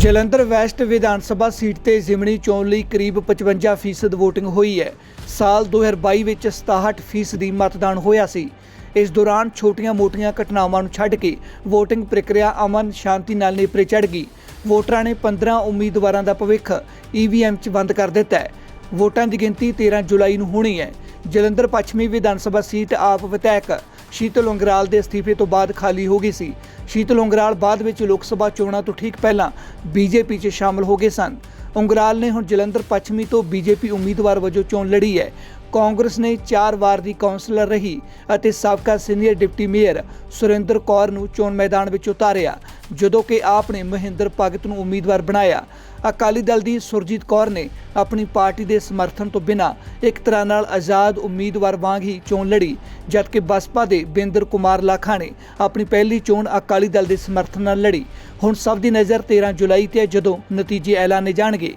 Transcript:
Jalandhar West Vidhan Sabha seat ਤੇ ਜ਼ਿਮਣੀ ਚੋਣ ਲਈ ਕਰੀਬ 55% ਵੋਟਿੰਗ ਹੋਈ ਹੈ। ਸਾਲ 2022 ਵਿੱਚ 67% ਦੀ ਮਤਦਾਨ ਹੋਇਆ ਸੀ। ਇਸ ਦੌਰਾਨ ਛੋਟੀਆਂ-ਮੋਟੀਆਂ ਘਟਨਾਵਾਂ ਨੂੰ ਛੱਡ ਕੇ ਵੋਟਿੰਗ ਪ੍ਰਕਿਰਿਆ ਅਮਨ, ਸ਼ਾਂਤੀ ਨਾਲ ਨੇਪਰੇ ਚੜ੍ਹ ਗਈ। ਵੋਟਰਾਂ ਨੇ 15 ਉਮੀਦਵਾਰਾਂ ਦਾ ਭਵਿੱਖ EVM 'ਚ ਬੰਦ ਕਰ ਦਿੱਤਾ ਹੈ। ਵੋਟਾਂ ਦੀ ਗਿਣਤੀ 13 ਜੁਲਾਈ ਨੂੰ ਹੋਣੀ ਹੈ। ਜਲੰਧਰ ਪੱਛਮੀ ਵਿਧਾਨ ਸਭਾ ਸੀਟ ਆਪ ਵਿਧਾਇਕ ਸ਼ੀਤਲ ਉਂਗਰਾਲ ਦੇ ਅਸਤੀਫੇ ਤੋਂ ਬਾਅਦ ਖਾਲੀ ਹੋ ਗਈ ਸੀ। ਸ਼ੀਤਲ ਉਂਗਰਾਲ ਬਾਅਦ ਵਿੱਚ ਲੋਕ ਸਭਾ ਚੋਣਾਂ ਤੋਂ ਠੀਕ ਪਹਿਲਾਂ ਬੀਜੇਪੀ 'ਚ ਸ਼ਾਮਲ ਹੋ ਗਏ ਸਨ। ਉਂਗਰਾਲ ਨੇ ਹੁਣ ਜਲੰਧਰ ਪੱਛਮੀ ਤੋਂ ਬੀਜੇਪੀ ਉਮੀਦਵਾਰ ਵਜੋਂ ਚੋਣ ਲੜੀ ਹੈ। ਕਾਂਗਰਸ ਨੇ 4 ਵਾਰ ਦੀ ਕਾਉਂਸਲਰ ਰਹੀ ਅਤੇ ਸਾਬਕਾ senior deputy mayor Surinder Kaur ਨੂੰ ਚੋਣ ਮੈਦਾਨ ਵਿੱਚ ਉਤਾਰਿਆ, ਜਦੋਂ ਕਿ ਆਪ ਨੇ ਮਹਿੰਦਰ ਭਗਤ ਨੂੰ ਉਮੀਦਵਾਰ ਬਣਾਇਆ। ਅਕਾਲੀ ਦਲ ਦੀ ਸੁਰਜੀਤ ਕੌਰ ਨੇ ਆਪਣੀ ਪਾਰਟੀ ਦੇ ਸਮਰਥਨ ਤੋਂ ਬਿਨਾਂ ਇੱਕ ਤਰ੍ਹਾਂ ਨਾਲ ਆਜ਼ਾਦ ਉਮੀਦਵਾਰ ਵਾਂਗ ਹੀ ਚੋਣ ਲੜੀ, ਜਦਕਿ ਬਸਪਾ ਦੇ ਬਿੰਦਰ ਕੁਮਾਰ ਲਾਖਾ ਨੇ ਆਪਣੀ ਪਹਿਲੀ ਚੋਣ ਅਕਾਲੀ ਦਲ ਦੇ ਸਮਰਥਨ ਨਾਲ ਲੜੀ। ਹੁਣ ਸਭ ਦੀ ਨਜ਼ਰ 13 ਜੁਲਾਈ ਤੇ ਹੈ ਜਦੋਂ ਨਤੀਜੇ ਐਲਾਨੇ ਜਾਣਗੇ।